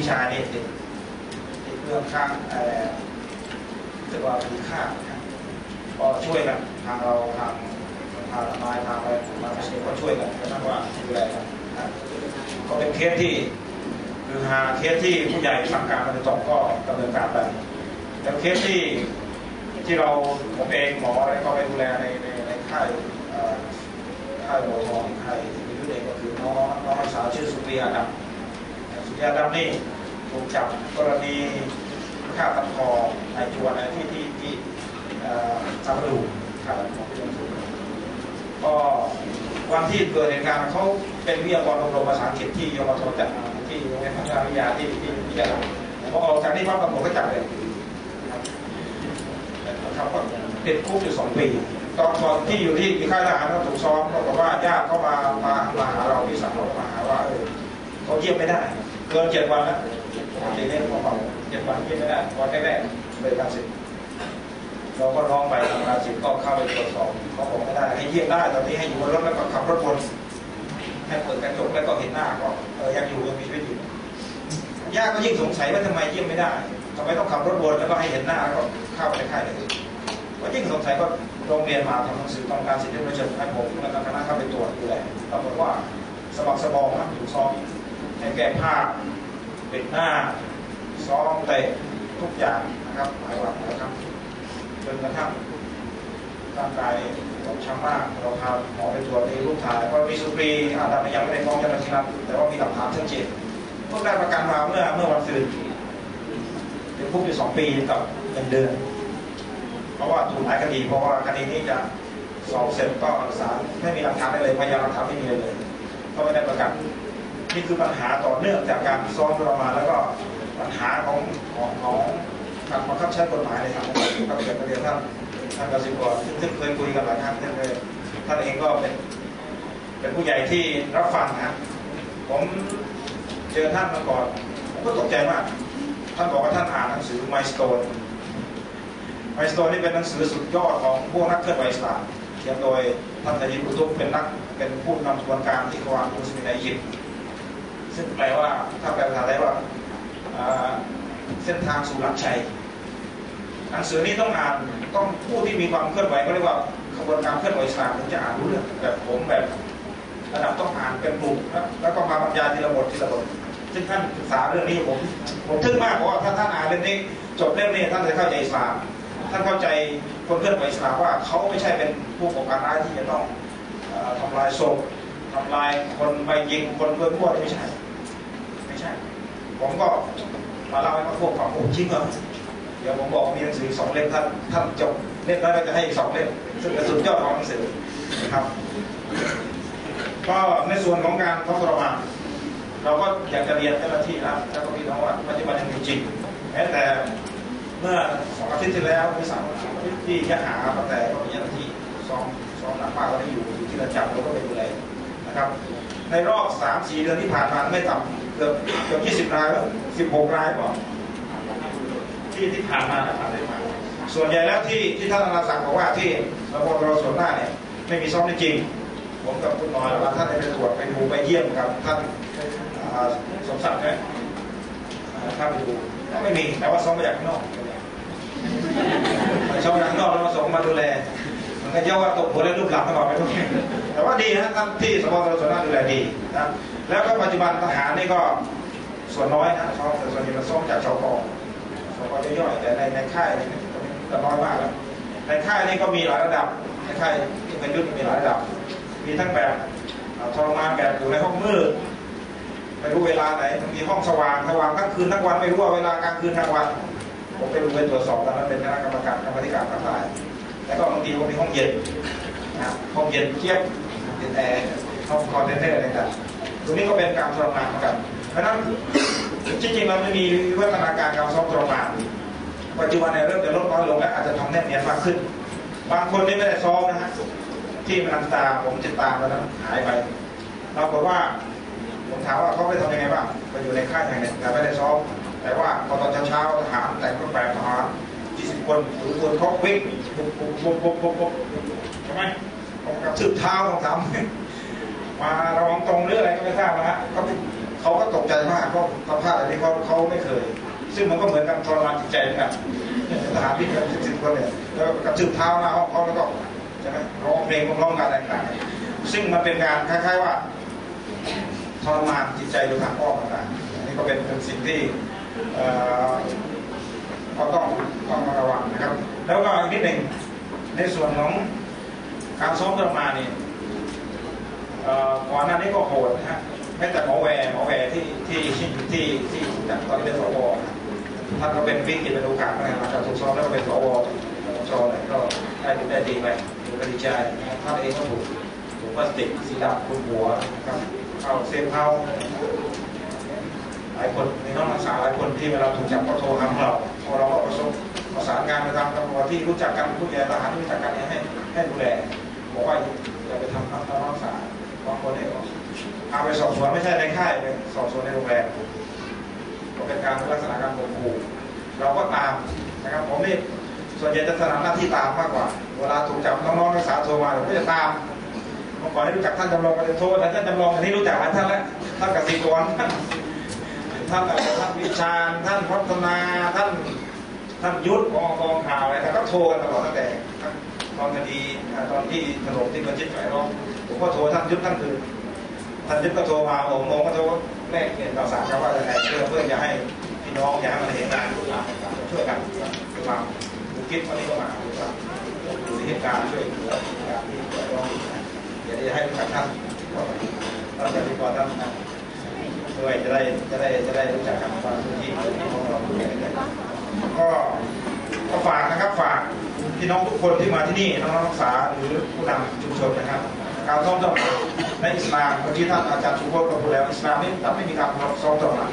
พี่ชายนี่ติดติดเรื่องข้างเอ่อเรียกว่ามีค่านะครับก็ช่วยกันทางเราทางทางนายทางอะไรทางเชฟก็ช่วยกันก็นั่นว่าดูแลกันก็เป็นเคสที่คือหาเคสที่ผู้ใหญ่สั่งการมาโดยตรงก็ดำเนินการไปแต่เคสที่ที่เราผมเองหมออะไรก็ไปดูแลในในในค่ายค่ายโบทองค่ายที่มีด้วยเองก็คือน้องน้องสาวชื่อสุปรียาดำ ยาดำนี่ถูกจับกรณีฆ่าตัดคอในจวนในที่ที่ที่เอ่อจำดูฆ่าตัดคอที่จำดูก็วันที่เกิดเหตุการณ์เขาเป็นวิทยากรอบรมภาษาอังกฤษที่ยมทจัดที่โรงเรียนพัฒนาวิทยาที่ที่วิทยาพอออกจากนี้ปั๊บตำรวจก็จับเลยนะครับก็ติดคุกอยู่สองปีตอนตอนที่อยู่ที่มีค่ายทหารก็ถูกซ้อมก็บอกว่าญาติเขามามามาหาเราพี่สาวมาหาว่าเออเขาเยี่ยมไม่ได้ เกินเจ็ดวันแล้วตีเนี่ยของเราเจ็ดวันเยี่ยมไม่ได้วันแรกๆเป็นการสิทธิ์เราก็ร้องไปทำการสิทธิ์ก็เข้าไปตรวจสอบเขาบอกไม่ได้ให้เยี่ยมได้ตอนนี้ให้อยู่บนรถแล้วก็ขับรถวนให้เปิดกระจกแล้วก็เห็นหน้าก็เออยังอยู่ยังมีชีวิตอยู่ญาติก็ยิ่งสงสัยว่าทำไมเยี่ยมไม่ได้ทำไมต้องขับรถวนแล้วก็ให้เห็นหน้าก็เข้าไปในค่ายเลยก็ยิ่งสงสัยก็โรงเรียนมาทำหนังสือต้องการสิทธิมนุษยชนให้ผมแล้วก็คณะเข้าไปตรวจดูแลปรากฏว่าสมัครสมองนะถูกซ้อม ให้แก้ผ้าปิดหน้าซ้อมเตะทุกอย่างนะครับหลายวันนะครับจนกระทั่งร่างกายบอบช้ำมากเราพาหมอไปตรวจในรูปถ่ายว่ามีสุปรีอาดำยังไม่ได้ฟ้องเจ้าหน้าที่รัฐแต่ว่ามีหลักฐานชัดเจนเพิ่งได้ประกันมาเมื่อเมื่อวันศุกร์เป็นคุกอยู่สองปีกับหนึ่งเดือน เพราะว่าถูกหลายคดี เพราะว่าคดีนี้จะสอบเสร็จก็ศาลไม่มีหลักฐานอะไรเลยพยานหลักฐานไม่มีเลยก็ไม่ได้ประกัน นี่คือปัญหาต่อเนื่องจากการซ้อมทรมานแล้วก็ปัญหาของของของการบังคับใช้กฎหมายในทางปฏิบัติกับเรียนท่านท่านกสิกรซึ่งซึ่งเคยคุยกันหลายครั้งท่านเลยท่านเองก็เป็นเป็นผู้ใหญ่ที่รับฟังนะผมเจอท่านมาก่อนผมก็ตกใจมาก ท่านบอกว่าท่านอ่านหนังสือ My Stone My Stone นี่เป็นหนังสือสุดยอดของพวกนักเคลื่อนไหวอิสลามเขียนโดยท่านทายิบุตุเป็นนักเป็นผู้นำกระบวนการที่กวางมุสลิมในอียิปต์ ซึ่งแปลว่าถ้าแปลภาษาไทยว่าเส้นทางสู่หลักชัยหนังสือนี้ต้องอ่านต้องผู้ที่มีความเคลื่อนไหวก็เรียกว่าขบวนการเคลื่อนไหวสามถึงจะอ่านรู้เรื่องแบบผมแบบระดับต้องอ่านเป็นกลุ่มแล้วก็มาบรรยายทีละบททีละบทซึ่งท่านศึกษาเรื่องนี้ผมผมทึ่งมากเพราะว่าถ้าท่านอ่านเรื่องนี้จบเรื่องนี้ท่านจะเข้าใจอิสลามท่านเข้าใจคนเคลื่อนไหวอิสลามว่าเขาไม่ใช่เป็นผู้ก่อการร้ายที่จะต้องทำลายศพ ทำลายคนไปยิงคนเพื่อพวกไม่ใช่ ไม่ใช่ ผมก็มาเล่าให้พวกฟังผมจริงเหรอเดี๋ยวผมบอกมีหนังสือสองเล่มท่านท่านจบเล่มแล้วจะให้อีกสองเล่มซึ่งเป็นสุดยอดของหนังสือนะครับ ก็ในส่วนของการทรมานเราก็อยากจะเรียนเจ้าหน้าที่นะแล้วก็พี่น้องว่าปัจจุบันยังมีจริงแม้แต่เมื่อสองอาทิตย์ที่แล้วหรือสามอาทิตย์ที่ยะหาแต่ก็มีเจ้าหน้าที่ซ้อมซ้อมหนักมากตอนนี้อยู่อยู่ที่เรือนจำเราก็ไปดูแล นะครับ ในรอบสามสี่เดือนที่ผ่านมาไม่ต่ำเกือบเกือบยี่สิบรายแล้วสิบหกรายก่อนที่ที่ผ่านมานะผ่านได้มาส่วนใหญ่แล้วที่ที่ท่านอาศักดิ์บอกว่าที่ระบบเราส่วนหน้าเนี่ยไม่มีซ้อมจริง ผมกับคุณหมอแล้วท่านได้ไปตรวจไปดูไปเยี่ยมกับท่านสมศักดิ์นะท่านไปดูไม่มีแต่ว่าซ้อมมาจากข้างนอกซ้อมมาจากข้างนอกแล้วมาส่งมาดูแลมันก็เยาว่าตกหัวเล่นรูปหลังตลอดไปทุก แต่ว่าดีนะท่านที่สปสส่วนหน้าดูแลดีนะแล้วก็ปัจจุบันทหารนี่ก็ส่วนน้อยนะซ้อมแต่ส่วนใหญ่มันซ้อมจากชาวเกชาวเกย่อยๆแต่ในในค่ายนี่ก็น้อยมากแล้วในค่ายนี่ก็มีหลายระดับในค่ายที่เป็นยุทธมีหลายระดับ มีทั้งแบบทรมานแบบอยู่ในห้องมืดไม่รู้เวลาไหนมีห้องสว่างสว่างทั้งคืนทั้งวันไม่รู้ว่าเวลากลางคืนกลางวันผมไปดูไปตรวจสอบตอนนั้นเป็นคณะกรรมการกรรมธิการต่างๆแล้วก็บางทีก็มีห้องเย็นนะห้องเย็นเทียบ เย็นแอร์ห้องคอนเทนเนอร์อะไรต่างตรงนี้ก็เป็นการทรมานเหมือนกัน เพราะนั้นจริงๆเราไม่มีวัฒนาการการซ้อมทรมานปัจจุบันเนี่ยเริ่มจะลดน้อยลงและอาจจะทำแนบเนียนมากขึ้น บางคนนี่ไม่ได้ซ้อมนะฮะที่มันตาผมจะตามแล้วนะหายไปปราบอกว่าผมถามว่าเขาไปทำยังไงบ้างไปอยู่ในค่ายแห่งหนึ่งแต่ไม่ได้ซ้อมแต่ว่าพอตอนเช้าๆทหารแต่งเครื่องแบบทหาร20 คนถือปืนพกวิ่งปุ๊บปุ๊บปุ๊บปุ๊บปุ๊บใช่ไหม สืบเท้าต้องทำมาระวังตรงหรืออะไรก็ไม่ทราบนะฮะเขาก็ตกใจมากเพราะสภาพแบบนี้เขาเขาไม่เคย ซึ่งมันก็เหมือนกับทรมานจิตใจนกันทหารพิกันสิบคนเนี่ยแล้วก็กระชืบเท้าหน้าห้องเขาแล้วก็ใช่ไหมร้องเพลงร้องงานอะไรต่างๆซึ่งมันเป็นการคล้ายๆว่าทรมานจิตใจโดยทางอ้อมต่างๆอันนี้ก็เป็นเป็นสิ่งที่เอ่อก็ต้องต้องระวังนะครับ แล้วก็อีกนิดหนึ่งในส่วนของ การซ้อมทรมานนี่เอ่อก่อนหน้านี้ก็โหดนะฮะแม้แต่หมอแวร์หมอแวร์ที่ที่ที่ที่ที่ตอนนี้เป็นสวท่านก็เป็นวิกฤตเป็นโอกาสนะครับจากถูกซ้อมแล้วก็เป็นสวชอเลยก็ได้ได้ดีไปก็ดีใจท่านเองก็ถูกถูกพลาสติกสีดำคลุมหัวครับเข้าเซฟเฮาหลายคนมีน้องนักศึกษาหลายคนที่เวลาถูกจับก็โทรหาเราพอเราก็ประสบประสานงานไปทางตำรวจที่รู้จักกันผู้ใหญ่ทหารที่รู้จักกันเนี่ยให้ให้ดูแล บอกว่าอย่าไปทำน้องนักศึกษาบางคนเนี่ยก็พาไปสอบสวนไม่ใช่ในค่ายเป็นสอบสวนในโรงแรมก็เป็นการลักษณะการข่มขู่เราก็ตามนะครับผมนี่ส่วนใหญ่จะถนัดหน้าที่ตามมากกว่า เวลาถูกจับน้องๆนักศึกษาโทรมาผมก็จะตามเมื่อก่อนให้รู้จักท่านจำลองก็จะโทรแต่ท่านจำลองอันนี้รู้จักหลายท่านแล้วท่านกสิกรท่านท่านอะไรท่านวิชาท่านพัฒนาท่านท่านยุทธกองกองข่าวอะไรท่านก็โทรกันตลอดตั้งแต่ ตอนคดีตอนที่ถล่มที่กระชิดไฝ่ร้องผมก็โทรท่านยุทธท่านคือท่านยุทธก็โทรมาผมมองก็โทรแลกเปลี่ยนข่าวสารว่าจะไงเพื่อเพื่อจะให้พี่น้องอยากให้มันเห็นงานช่วยกันคือควาคิดวันนี้ก็มาคือว่าอยู่ในเหตุการณ์ช่วยเหลือการที่เกิดร้องอยากจะให้รู้จักท่านก็เราจะติดต่อท่านนะด้วยจะได้จะได้จะได้รู้จักกันว่าพื้นที่ที่ของเรานยังไงก็ ก็ฝากนะครับฝากพี่น้องทุกคนที่มาที่นี่น้องนักศึกษาหรือผู้นำชุมชนนะครับ การซ้อมตำรวจในอิสลามเมื่อกี้ท่านอาจารย์ชูโภคก็พูดแล้วอิสลามไม่ไม่มีการซ้อมตำรวจ